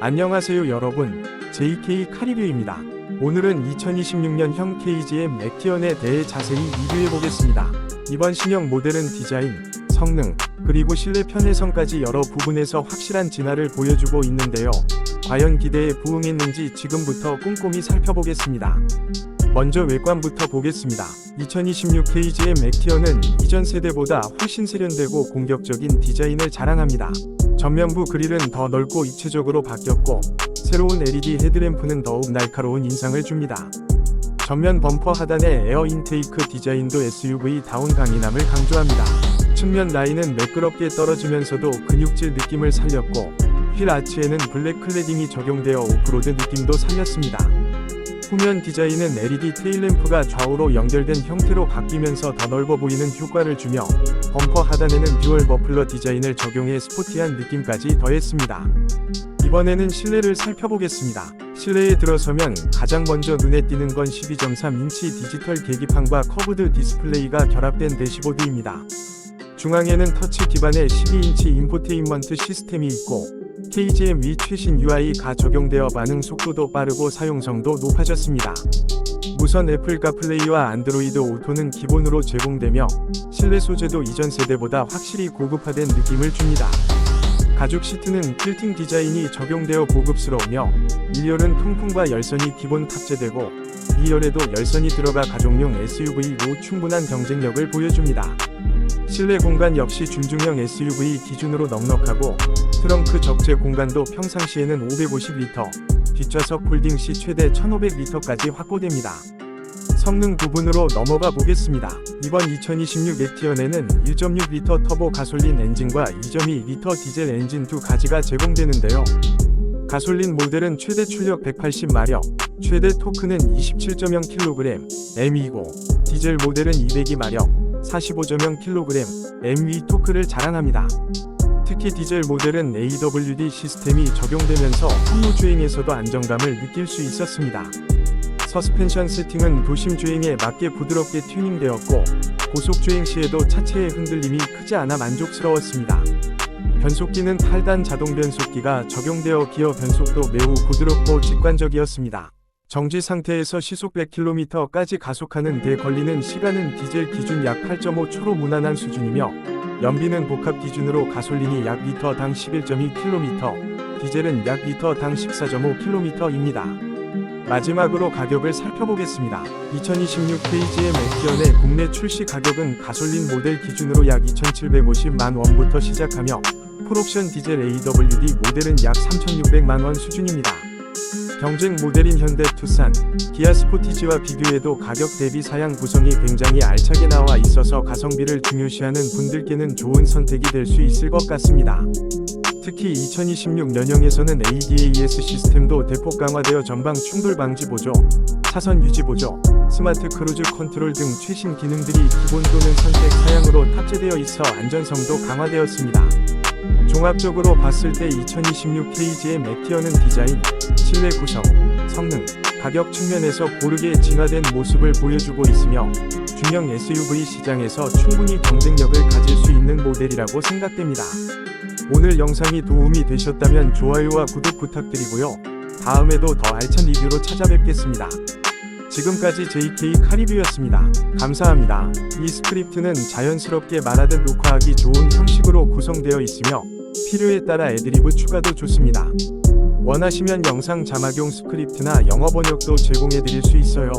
안녕하세요 여러분. JK 카리뷰입니다. 오늘은 2026년형 KGM 액티언에 대해 자세히 리뷰해보겠습니다. 이번 신형 모델은 디자인, 성능, 그리고 실내 편의성까지 여러 부분에서 확실한 진화를 보여주고 있는데요. 과연 기대에 부응했는지 지금부터 꼼꼼히 살펴보겠습니다. 먼저 외관부터 보겠습니다. 2026 KGM 액티어는 이전 세대보다 훨씬 세련되고 공격적인 디자인을 자랑합니다. 전면부 그릴은 더 넓고 입체적으로 바뀌었고 새로운 LED 헤드램프는 더욱 날카로운 인상을 줍니다. 전면 범퍼 하단의 에어 인테이크 디자인도 SUV 다운 강인함을 강조합니다. 측면 라인은 매끄럽게 떨어지면서도 근육질 느낌을 살렸고 휠 아치에는 블랙 클레딩이 적용되어 오프로드 느낌도 살렸습니다. 후면 디자인은 LED 테일램프가 좌우로 연결된 형태로 바뀌면서 더 넓어 보이는 효과를 주며 범퍼 하단에는 듀얼 머플러 디자인을 적용해 스포티한 느낌까지 더했습니다. 이번에는 실내를 살펴보겠습니다. 실내에 들어서면 가장 먼저 눈에 띄는 건 12.3인치 디지털 계기판과 커브드 디스플레이가 결합된 대시보드입니다. 중앙에는 터치 기반의 12인치 인포테인먼트 시스템이 있고 KGM 위 최신 UI가 적용되어 반응 속도도 빠르고 사용성도 높아졌습니다. 무선 애플 카 플레이와 안드로이드 오토는 기본으로 제공되며 실내 소재도 이전 세대보다 확실히 고급화된 느낌을 줍니다. 가죽 시트는 퀼팅 디자인이 적용되어 고급스러우며 1열은 통풍과 열선이 기본 탑재되고 2열에도 열선이 들어가 가족용 SUV로 충분한 경쟁력을 보여줍니다. 실내 공간 역시 준중형 SUV 기준으로 넉넉하고 트렁크 적재 공간도 평상시에는 550리터, 뒷좌석 폴딩 시 최대 1500리터까지 확보됩니다. 성능 부분으로 넘어가 보겠습니다. 이번 2026 액티언에는 1.6리터 터보 가솔린 엔진과 2.2리터 디젤 엔진 두 가지가 제공되는데요. 가솔린 모델은 최대 출력 180마력, 최대 토크는 27.0kg, M이고 디젤 모델은 202마력, 45.0kg, MV 토크를 자랑합니다. 특히 디젤 모델은 AWD 시스템이 적용되면서 항로 주행에서도 안정감을 느낄 수 있었습니다. 서스펜션 세팅은 도심 주행에 맞게 부드럽게 튜닝되었고 고속 주행 시에도 차체의 흔들림이 크지 않아 만족스러웠습니다. 변속기는 8단 자동 변속기가 적용되어 기어 변속도 매우 부드럽고 직관적이었습니다. 정지 상태에서 시속 100km까지 가속하는 데 걸리는 시간은 디젤 기준 약 8.5초로 무난한 수준이며 연비는 복합 기준으로 가솔린이 약 리터당 11.2km, 디젤은 약 리터당 14.5km입니다. 마지막으로 가격을 살펴보겠습니다. 2026 KGM 액티언의 국내 출시 가격은 가솔린 모델 기준으로 약 2,750만 원부터 시작하며 풀옵션 디젤 AWD 모델은 약 3,600만 원 수준입니다. 경쟁 모델인 현대 투싼, 기아 스포티지와 비교해도 가격 대비 사양 구성이 굉장히 알차게 나와 있어서 가성비를 중요시하는 분들께는 좋은 선택이 될 수 있을 것 같습니다. 특히 2026 년형에서는 ADAS 시스템도 대폭 강화되어 전방 충돌 방지 보조, 차선 유지 보조, 스마트 크루즈 컨트롤 등 최신 기능들이 기본 또는 선택 사양으로 탑재되어 있어 안전성도 강화되었습니다. 종합적으로 봤을 때 2026 KGM 액티어는 디자인, 실내 구성, 성능, 가격 측면에서 고르게 진화된 모습을 보여주고 있으며 중형 SUV 시장에서 충분히 경쟁력을 가질 수 있는 모델이라고 생각됩니다. 오늘 영상이 도움이 되셨다면 좋아요와 구독 부탁드리고요. 다음에도 더 알찬 리뷰로 찾아뵙겠습니다. 지금까지 JK 카리뷰였습니다. 감사합니다. 이 스크립트는 자연스럽게 말하듯 녹화하기 좋은 형식으로 구성되어 있으며 필요에 따라 애드리브 추가도 좋습니다. 원하시면 영상 자막용 스크립트나 영어 번역도 제공해 드릴 수 있어요.